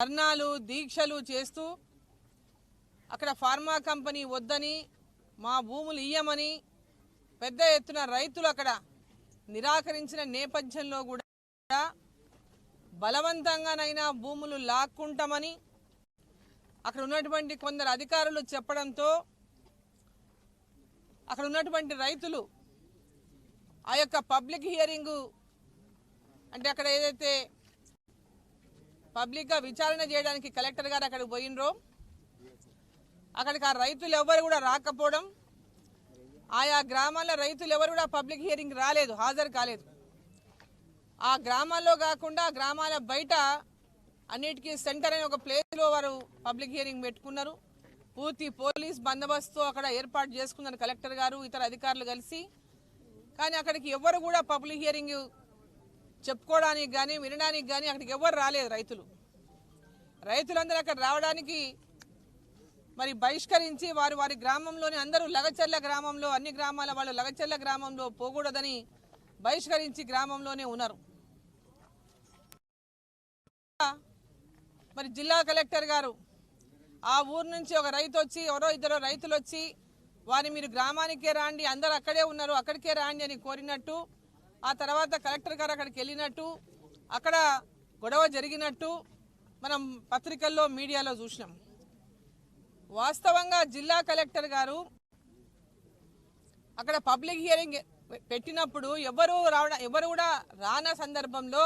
ధర్నాలు దీక్షలు చేస్తూ అక్కడ ఫార్మా కంపెనీ వద్దని మా భూములు ఇయ్యమని పెద్ద ఎత్తున రైతులు అక్కడ నిరాకరించిన నేపథ్యంలో కూడా బలవంతంగానైనా భూములు లాక్కుంటామని అక్కడ ఉన్నటువంటి కొందరు అధికారులు చెప్పడంతో అక్కడ ఉన్నటువంటి రైతులు ఆ యొక్క పబ్లిక్ హియరింగు అంటే అక్కడ ఏదైతే పబ్లిక్గా విచారణ చేయడానికి కలెక్టర్ గారు అక్కడికి పోయినరు అక్కడికి ఆ రైతులు ఎవరు కూడా రాకపోవడం ఆయా గ్రామాల రైతులు ఎవరు కూడా పబ్లిక్ హియరింగ్ రాలేదు హాజరు కాలేదు. ఆ గ్రామాల్లో కాకుండా గ్రామాల బయట అన్నిటికీ సెంటర్ అనే ఒక ప్లేస్లో వారు పబ్లిక్ హియరింగ్ పెట్టుకున్నారు. పూర్తి పోలీస్ బందోబస్తు అక్కడ ఏర్పాటు చేసుకున్నారు కలెక్టర్ గారు ఇతర అధికారులు కలిసి. కానీ అక్కడికి ఎవరు కూడా పబ్లిక్ హియరింగ్ చెప్పుకోవడానికి కానీ వినడానికి కానీ అక్కడికి ఎవరు రాలేదు రైతులు. రైతులందరూ అక్కడ రావడానికి మరి బహిష్కరించి వారు వారి గ్రామంలోని అందరూ లగచర్ల గ్రామంలో అన్ని గ్రామాల వాళ్ళు లగచర్ల గ్రామంలో పోకూడదని బహిష్కరించి గ్రామంలోనే ఉన్నారు. మరి జిల్లా కలెక్టర్ గారు ఆ ఊరు నుంచి ఒక రైతు వచ్చి ఎవరో ఇద్దరు రైతులు వచ్చి వారిని మీరు గ్రామానికే రాండి అందరు అక్కడే ఉన్నారు అక్కడికే రాండి అని కోరినట్టు ఆ తర్వాత కలెక్టర్ గారు అక్కడికి వెళ్ళినట్టు అక్కడ గొడవ జరిగినట్టు మనం పత్రికల్లో మీడియాలో చూసినాం. వాస్తవంగా జిల్లా కలెక్టర్ గారు అక్కడ పబ్లిక్ హియరింగ్ పెట్టినప్పుడు ఎవరు రావడం ఎవరు కూడా రాన సందర్భంలో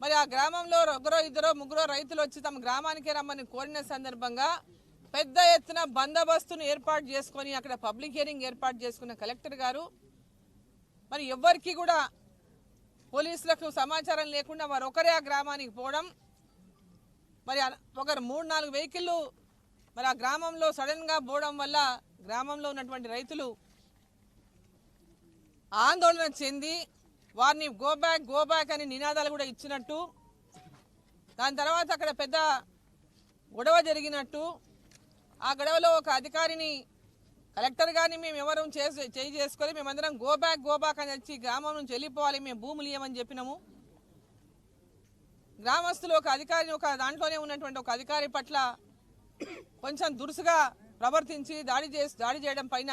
మరి ఆ గ్రామంలో ఒకరో ఇద్దరో ముగ్గురో రైతులు వచ్చి తమ గ్రామానికి రమ్మని కోరిన సందర్భంగా పెద్ద ఎత్తున బందోబస్తును ఏర్పాటు చేసుకొని అక్కడ పబ్లిక్ హియరింగ్ ఏర్పాటు చేసుకున్న కలెక్టర్ గారు మరి ఎవ్వరికి కూడా పోలీసులకు సమాచారం లేకుండా వారు ఒకరే ఆ గ్రామానికి పోవడం మరి ఒకరు మూడు నాలుగు వెహికల్లు మరి ఆ గ్రామంలో సడన్గా పోవడం వల్ల గ్రామంలో ఉన్నటువంటి రైతులు ఆందోళన చెంది వారిని గో బ్యాక్ గో బ్యాక్ అని నినాదాలు కూడా ఇచ్చినట్టు దాని తర్వాత అక్కడ పెద్ద గొడవ జరిగినట్టు ఆ గొడవలో ఒక అధికారిని కలెక్టర్ గారిని మేము ఎవరు చేసి చేయి చేసుకొని మేమందరం గో బ్యాక్ గో బ్యాక్ అని వచ్చి గ్రామం నుంచి వెళ్ళిపోవాలి. మేము భూములు ఇవ్వమని చెప్పినాము. గ్రామస్తులు ఒక అధికారిని ఒక దాంట్లోనే ఉన్నటువంటి ఒక అధికారి పట్ల కొంచెం దురుసుగా ప్రవర్తించి దాడి చేసి దాడి చేయడం పైన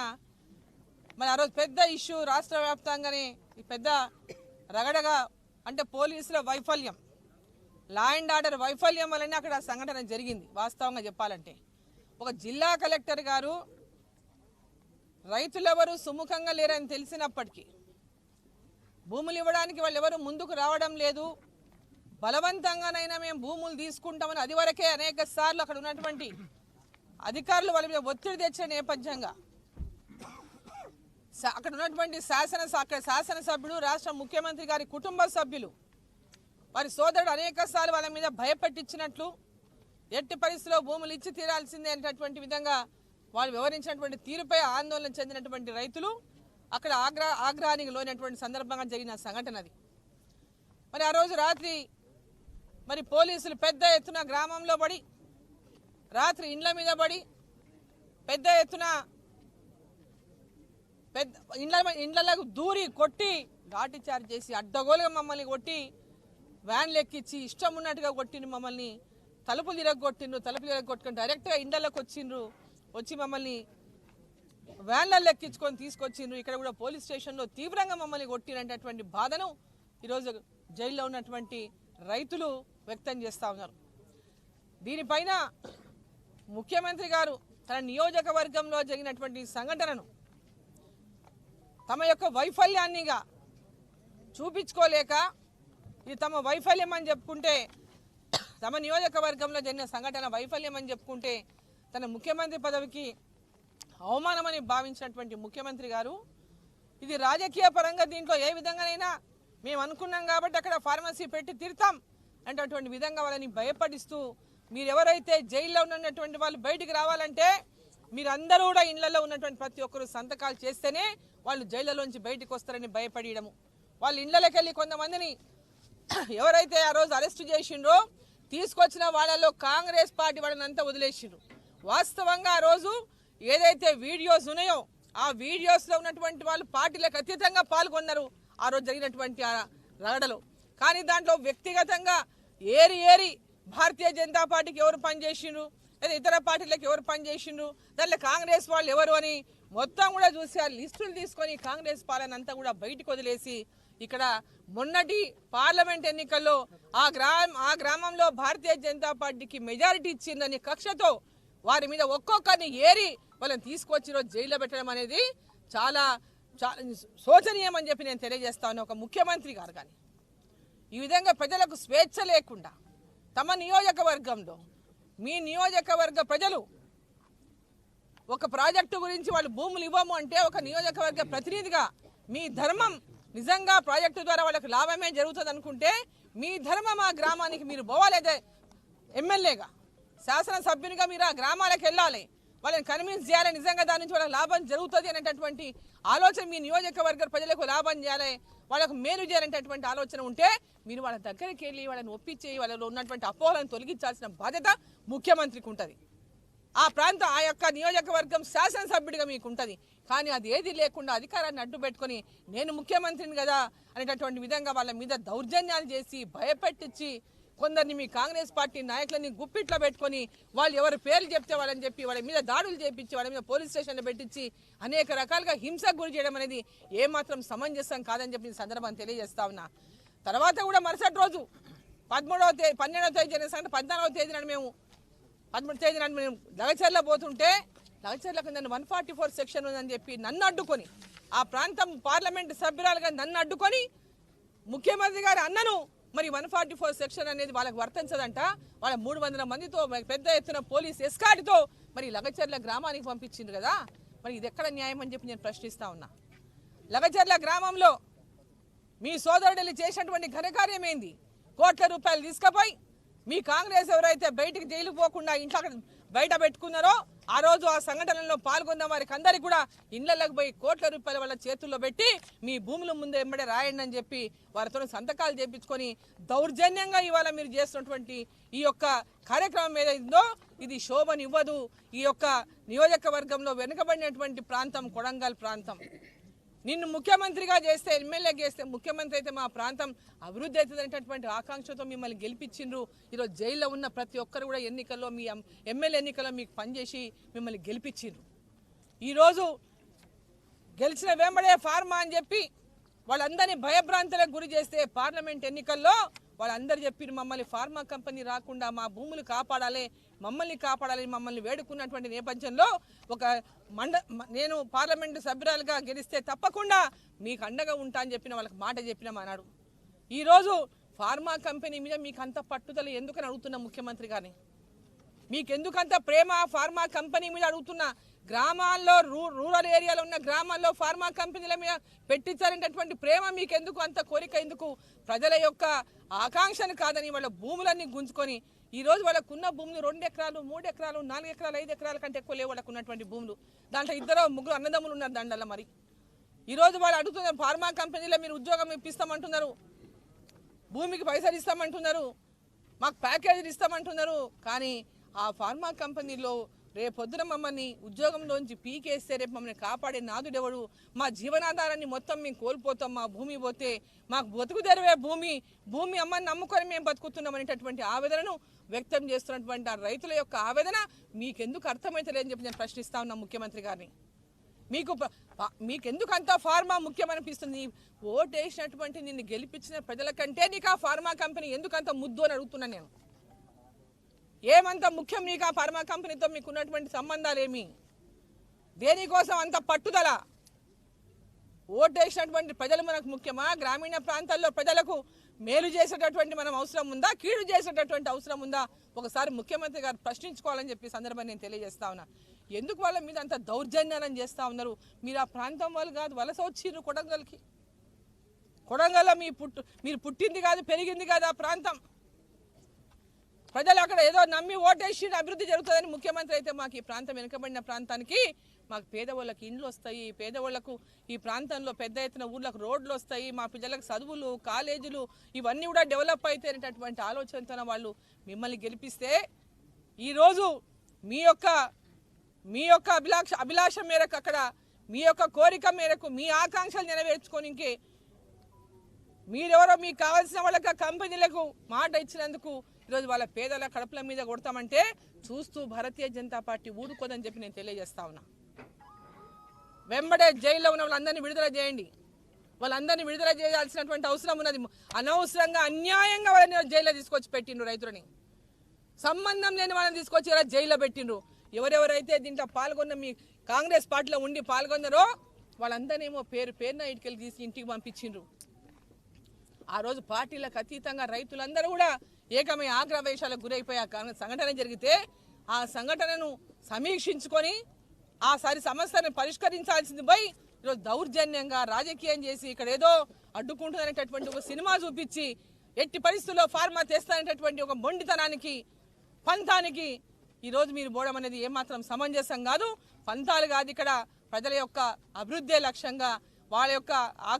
మరి ఆ రోజు పెద్ద ఇష్యూ రాష్ట్ర వ్యాప్తంగానే ఈ పెద్ద రగడగా అంటే పోలీసుల వైఫల్యం. లా అండ్ ఆర్డర్ వైఫల్యం వల్లనే అక్కడ సంఘటన జరిగింది. వాస్తవంగా చెప్పాలంటే. ఒక జిల్లా కలెక్టర్ గారు రైతులెవరు సుముఖంగా లేరని తెలిసినప్పటికీ భూములు ఇవ్వడానికి వాళ్ళు ఎవరు ముందుకు రావడం లేదు. బలవంతంగానైనా మేము భూములు తీసుకుంటామని అది వరకే అనేక సార్లు అక్కడ ఉన్నటువంటి అధికారులు వాళ్ళ మీద ఒత్తిడి తెచ్చిన నేపథ్యంగా అక్కడ ఉన్నటువంటి శాసన అక్కడ శాసనసభ్యులు రాష్ట్ర ముఖ్యమంత్రి గారి కుటుంబ సభ్యులు వారి సోదరుడు అనేక సార్లు వాళ్ళ మీద భయపెట్టించినట్లు ఎట్టి పరిస్థితిలో భూములు ఇచ్చి తీరాల్సిందే అనేటటువంటి విధంగా వాళ్ళు వివరించినటువంటి తీరుపై ఆందోళన చెందినటువంటి రైతులు అక్కడ ఆగ్రా ఆగ్రహానికి లోనటువంటి సందర్భంగా జరిగిన సంఘటన అది. మరి ఆ రోజు రాత్రి మరి పోలీసులు పెద్ద ఎత్తున గ్రామంలో పడి రాత్రి ఇండ్ల మీద పడి పెద్ద ఎత్తున పెద్ద ఇండ్ల ఇండ్లకు దూరి కొట్టి లాఠీ చార్జ్ చేసి అడ్డగోలుగా మమ్మల్ని కొట్టి వ్యాన్లు ఎక్కించి ఇష్టం ఉన్నట్టుగా కొట్టిండ్రు మమ్మల్ని తలుపులు తిరగొట్టిండ్రు తలుపులు తిరగొట్టుకుని డైరెక్ట్గా ఇండ్లకు వచ్చిండ్రు. వచ్చి మమ్మల్ని వ్యాన్లలో ఎక్కించుకొని తీసుకొచ్చిండ్రు. ఇక్కడ కూడా పోలీస్ స్టేషన్లో తీవ్రంగా మమ్మల్ని కొట్టినటువంటి బాధను ఈరోజు జైల్లో ఉన్నటువంటి రైతులు వ్యక్తం చేస్తూ ఉన్నారు. దీనిపైన ముఖ్యమంత్రి గారు తన నియోజకవర్గంలో జరిగినటువంటి సంఘటనను తమ యొక్క వైఫల్యాన్నిగా చూపించుకోలేక ఇది తమ వైఫల్యం అని చెప్పుకుంటే తమ నియోజకవర్గంలో జరిగిన సంఘటన వైఫల్యం అని చెప్పుకుంటే తన ముఖ్యమంత్రి పదవికి అవమానమని భావించినటువంటి ముఖ్యమంత్రి గారు ఇది రాజకీయ పరంగా దీంట్లో ఏ విధంగానైనా మేము అనుకున్నాం కాబట్టి అక్కడ ఫార్మసీ పెట్టి తిడతాం అనేటటువంటి విధంగా వాళ్ళని భయపడిస్తూ మీరు ఎవరైతే జైల్లో ఉన్నటువంటి వాళ్ళు బయటికి రావాలంటే మీరందరూ కూడా ఇళ్ళలో ఉన్నటువంటి ప్రతి ఒక్కరు సంతకాలు చేస్తేనే వాళ్ళు జైళ్ళలోంచి బయటకు వస్తారని భయపడియడము. వాళ్ళు ఇళ్ళలోకి వెళ్ళి కొంతమందిని ఎవరైతే ఆ రోజు అరెస్ట్ చేసిండ్రో తీసుకొచ్చిన వాళ్ళలో కాంగ్రెస్ పార్టీ వాళ్ళని అంతా వదిలేసిండ్రు. వాస్తవంగా ఆ రోజు ఏదైతే వీడియోస్ ఉన్నాయో ఆ వీడియోస్లో ఉన్నటువంటి వాళ్ళు పార్టీలకు అతీతంగా పాల్గొన్నారు. ఆ రోజు జరిగినటువంటి ఆ రగడలో కానీ దాంట్లో వ్యక్తిగతంగా ఏరి ఏరి భారతీయ జనతా పార్టీకి ఎవరు పనిచేసిండ్రు? లేదా ఇతర పార్టీలకు ఎవరు పనిచేసిండ్రు? దాంట్లో కాంగ్రెస్ వాళ్ళు ఎవరు అని మొత్తం కూడా చూసి ఆ లిస్టులు తీసుకొని కాంగ్రెస్ పాలన అంతా కూడా బయటకు వదిలేసి ఇక్కడ మొన్నటి పార్లమెంట్ ఎన్నికల్లో ఆ గ్రామ ఆ గ్రామంలో భారతీయ జనతా పార్టీకి మెజారిటీ ఇచ్చిందని కక్షతో వారి మీద ఒక్కొక్కరిని ఏరి వాళ్ళని తీసుకొచ్చి రోజు జైల్లో పెట్టడం అనేది చాలా చాలా శోచనీయం అని చెప్పి నేను తెలియజేస్తాను ఒక ముఖ్యమంత్రి గారు కానీ. ఈ విధంగా ప్రజలకు స్వేచ్ఛ లేకుండా తమ నియోజకవర్గంలో మీ నియోజకవర్గ ప్రజలు ఒక ప్రాజెక్టు గురించి వాళ్ళు భూములు ఇవ్వము అంటే ఒక నియోజకవర్గ ప్రతినిధిగా మీ ధర్మం నిజంగా ప్రాజెక్టు ద్వారా వాళ్ళకి లాభమే జరుగుతుంది అనుకుంటే మీ ధర్మం ఆ గ్రామానికి మీరు పోవాలేదే ఎమ్మెల్యేగా. శాసనసభ్యునిగా మీరు ఆ గ్రామాలకు వెళ్ళాలి. వాళ్ళని కన్విన్స్ చేయాలి. నిజంగా దాని నుంచి వాళ్ళకి లాభం జరుగుతుంది అనేటటువంటి ఆలోచన మీ నియోజకవర్గ ప్రజలకు లాభం చేయాలి. వాళ్ళకు మేలు చేయాలనేటటువంటి ఆలోచన ఉంటే మీరు వాళ్ళ దగ్గరికి వెళ్ళి వాళ్ళని ఒప్పించి వాళ్ళలో ఉన్నటువంటి అపోహలను తొలగించాల్సిన బాధ్యత ముఖ్యమంత్రికి ఉంటుంది. ఆ ప్రాంతం ఆ యొక్క నియోజకవర్గం శాసనసభ్యుడిగా మీకు ఉంటుంది కానీ అది ఏది లేకుండా అధికారాన్ని అడ్డు పెట్టుకొని నేను ముఖ్యమంత్రిని కదా అనేటటువంటి విధంగా వాళ్ళ మీద దౌర్జన్యాలు చేసి భయపెట్టించి కొందరిని మీ కాంగ్రెస్ పార్టీ నాయకులని గుప్పిట్లో పెట్టుకొని వాళ్ళు ఎవరు పేర్లు చెప్తే వాళ్ళని చెప్పి వాళ్ళ మీద దాడులు చేపించి వాళ్ళ మీద పోలీస్ స్టేషన్లో పెట్టించి అనేక రకాలుగా హింసకు గురి చేయడం అనేది ఏమాత్రం సమంజసం కాదని చెప్పి ఈ సందర్భాన్ని తెలియజేస్తా ఉన్నా. తర్వాత కూడా మరుసటి రోజు పదమూడవ తేదీ పన్నెండవ తేదీ జరిగిన సంగతి పద్నాలుగవ తేదీన మేము పదమూడు తేదీ నాడు మేము లగచర్ల పోతుంటే లగచర్లకు నన్ను వన్ ఫార్టీ ఫోర్ సెక్షన్ ఉందని చెప్పి నన్ను అడ్డుకొని ఆ ప్రాంతం పార్లమెంట్ సభ్యురాలుగా నన్ను అడ్డుకొని ముఖ్యమంత్రి గారి అన్నను మరి వన్ ఫార్టీ ఫోర్ సెక్షన్ అనేది వాళ్ళకి వర్తించదంట. వాళ్ళ మూడు వందల మందితో మరి పెద్ద ఎత్తున పోలీస్ ఎస్కాట్తో మరి లగచర్ల గ్రామానికి పంపించిండ్రు కదా. మరి ఇది ఎక్కడ న్యాయం అని చెప్పి నేను ప్రశ్నిస్తా ఉన్నా. లగచర్ల గ్రామంలో మీ సోదరుడు చేసినటువంటి ఘనకార్యం ఏంది? కోట్ల రూపాయలు తీసుకపోయి మీ కాంగ్రెస్ ఎవరైతే బయటికి జైలు పోకుండా ఇంట్లో బయట పెట్టుకున్నారో ఆ రోజు ఆ సంఘటనలో పాల్గొన్న వారికి అందరికీ కూడా ఇళ్ళలోకి పోయి కోట్ల రూపాయల వాళ్ళ చేతుల్లో పెట్టి మీ భూముల ముందు ఎంబడే రాయండి అని చెప్పి వారితో సంతకాలు చేపించుకొని దౌర్జన్యంగా ఇవాళ మీరు చేస్తున్నటువంటి ఈ యొక్క కార్యక్రమం ఏదైందో ఇది శోభనివ్వదు. ఈ యొక్క నియోజకవర్గంలో వెనుకబడినటువంటి ప్రాంతం కొడంగల్ ప్రాంతం. నిన్ను ముఖ్యమంత్రిగా చేస్తే ఎమ్మెల్యే చేస్తే ముఖ్యమంత్రి అయితే మా ప్రాంతం అభివృద్ధి అవుతుందనేటటువంటి ఆకాంక్షతో మిమ్మల్ని గెలిపించిండ్రు. ఈరోజు జైల్లో ఉన్న ప్రతి ఒక్కరు కూడా ఎన్నికల్లో మీ ఎం- ఎమ్మెల్యే ఎన్నికల్లో మీకు పనిచేసి మిమ్మల్ని గెలిపించిండ్రు. ఈరోజు గెలిచిన వెంబడే ఫార్మా అని చెప్పి వాళ్ళందరినీ భయభ్రాంతులకు గురి చేస్తే పార్లమెంట్ ఎన్నికల్లో వాళ్ళందరూ చెప్పిరు మమ్మల్ని ఫార్మా కంపెనీ రాకుండా మా భూములు కాపాడాలి మమ్మల్ని కాపాడాలి మమ్మల్ని వేడుకున్నటువంటి నేపథ్యంలో ఒక మండ నేను పార్లమెంటు సభ్యురాలుగా గెలిస్తే తప్పకుండా మీకు అండగా ఉంటా అని చెప్పిన వాళ్ళకి మాట చెప్పినాం అన్నాడు ఈరోజు ఫార్మా కంపెనీ మీద మీకు అంత పట్టుదల ఎందుకని అడుగుతున్న ముఖ్యమంత్రి గారిని? మీకెందుకంత ప్రేమ ఫార్మా కంపెనీ మీద అడుగుతున్నా గ్రామాల్లో రూ రూరల్ ఏరియాలో ఉన్న గ్రామాల్లో ఫార్మా కంపెనీల మీద పెట్టించాలనేటటువంటి ప్రేమ మీకెందుకు? అంత కోరిక ఎందుకు? ప్రజల యొక్క ఆకాంక్షను కాదని వాళ్ళ భూములన్నీ గుంజుకొని ఈరోజు వాళ్ళకున్న వాళ్ళకు ఉన్న భూములు రెండు ఎకరాలు మూడు ఎకరాలు నాలుగు ఎకరాలు ఐదు ఎకరాల కంటే ఎక్కువ లేవు వాళ్ళకు ఉన్నటువంటి భూములు. దాంట్లో ఇద్దరు ముగ్గురు అన్నదమ్ములు ఉన్నారు దండల మరి. ఈరోజు వాళ్ళు అడుగుతున్నారు ఫార్మా కంపెనీలో మీరు ఉద్యోగం ఇప్పిస్తామంటున్నారు. భూమికి పైసలు ఇస్తామంటున్నారు. మాకు ప్యాకేజీలు ఇస్తామంటున్నారు. కానీ ఆ ఫార్మా కంపెనీలో రేపొద్దున మమ్మల్ని ఉద్యోగంలోంచి పీకేస్తే రేపు మమ్మల్ని కాపాడే నాదుడెవడు? మా జీవనాధారాన్ని మొత్తం మేము కోల్పోతాం మా భూమి పోతే మాకు బతుకు తెరవే భూమి. భూమి అమ్మని నమ్ముకొని మేము బతుకుతున్నాం అనేటటువంటి ఆవేదనను వ్యక్తం చేస్తున్నటువంటి ఆ రైతుల యొక్క ఆవేదన మీకెందుకు అర్థమవుతలేదని చెప్పి నేను ప్రశ్నిస్తా ఉన్నా ముఖ్యమంత్రి గారిని. మీకు మీకెందుకు అంత ఫార్మా ముఖ్యమనిపిస్తుంది? ఓటు వేసినటువంటి నిన్ను గెలిపించిన ప్రజల కంటే నీకు ఆ ఫార్మా కంపెనీ ఎందుకు అంత ముద్దు అని అడుగుతున్నా నేను. ఏమంత ముఖ్యం నీకు ఆ ఫార్మా కంపెనీతో మీకు ఉన్నటువంటి సంబంధాలు ఏమి దేనికోసం అంత పట్టుదల? ఓటు వేసినటువంటి ప్రజలు మనకు ముఖ్యమా? గ్రామీణ ప్రాంతాల్లో ప్రజలకు మేలు చేసేటటువంటి మనం అవసరం ఉందా? కీడు చేసేటటువంటి అవసరం ఉందా? ఒకసారి ముఖ్యమంత్రి గారు ప్రశ్నించుకోవాలని చెప్పి సందర్భాన్ని నేను తెలియజేస్తా ఉన్నా. ఎందుకు వాళ్ళ మీద అంత దౌర్జన్యాలను చేస్తా ఉన్నారు? మీరు ఆ ప్రాంతం వాళ్ళు కాదు వలస వచ్చిర్రు కొడంగల్కి. కొడంగల్లో మీ పుట్టు మీరు పుట్టింది కాదు పెరిగింది కాదు ఆ ప్రాంతం. ప్రజలు అక్కడ ఏదో నమ్మి ఓటేసి అభివృద్ధి జరుగుతుందని ముఖ్యమంత్రి అయితే మాకు ఈ ప్రాంతం వెనుకబడిన ప్రాంతానికి మాకు పేదవాళ్ళకి ఇండ్లు వస్తాయి పేదవాళ్ళకు ఈ ప్రాంతంలో పెద్ద ఎత్తున ఊర్లకు రోడ్లు వస్తాయి మా పిల్లలకు చదువులు కాలేజీలు ఇవన్నీ కూడా డెవలప్ అయితే అనేటటువంటి ఆలోచనతో వాళ్ళు మిమ్మల్ని గెలిపిస్తే ఈరోజు మీ యొక్క మీ యొక్క అభిలాష అభిలాష మేరకు అక్కడ మీ యొక్క కోరిక మేరకు మీ ఆకాంక్షలు నెరవేర్చుకోనికి మీరెవరో మీకు కావాల్సిన వాళ్ళకి కంపెనీలకు మాట ఇచ్చినందుకు ఈరోజు వాళ్ళ పేదల కడుపుల మీద కొడతామంటే చూస్తూ భారతీయ జనతా పార్టీ ఊరుకోదని చెప్పి నేను తెలియజేస్తా ఉన్నా. వెంబడే జైల్లో ఉన్న వాళ్ళందరినీ విడుదల చేయండి. వాళ్ళందరినీ విడుదల చేయాల్సినటువంటి అవసరం ఉన్నది. అనవసరంగా అన్యాయంగా వాళ్ళని జైల్లో తీసుకొచ్చి పెట్టిండ్రు రైతులని. సంబంధం లేని వాళ్ళని తీసుకొచ్చి ఇలా జైల్లో పెట్టిండ్రు. ఎవరెవరైతే దీంట్లో పాల్గొన్న మీ కాంగ్రెస్ పార్టీలో ఉండి పాల్గొన్నారో వాళ్ళందరినేమో పేరు పేరున ఇటుకెళ్ళి తీసి ఇంటికి పంపించిండ్రు. ఆ రోజు పార్టీలకు అతీతంగా రైతులందరూ కూడా ఏకమై ఆగ్రవేశాలకు గురైపోయి ఆ సంఘటన జరిగితే ఆ సంఘటనను సమీక్షించుకొని ఆ సారి సమస్యను పరిష్కరించాల్సింది పోయి ఈరోజు దౌర్జన్యంగా రాజకీయం చేసి ఇక్కడ ఏదో అడ్డుకుంటుందనేటటువంటి ఒక సినిమా చూపించి ఎట్టి పరిస్థితుల్లో ఫార్మా తెస్తానేటటువంటి ఒక మొండితనానికి పంతానికి ఈరోజు మీరు పోవడం అనేది ఏమాత్రం సమంజసం కాదు. పంతాలు కాదు ఇక్కడ ప్రజల యొక్క అభివృద్ధే లక్ష్యంగా వాళ్ళ యొక్క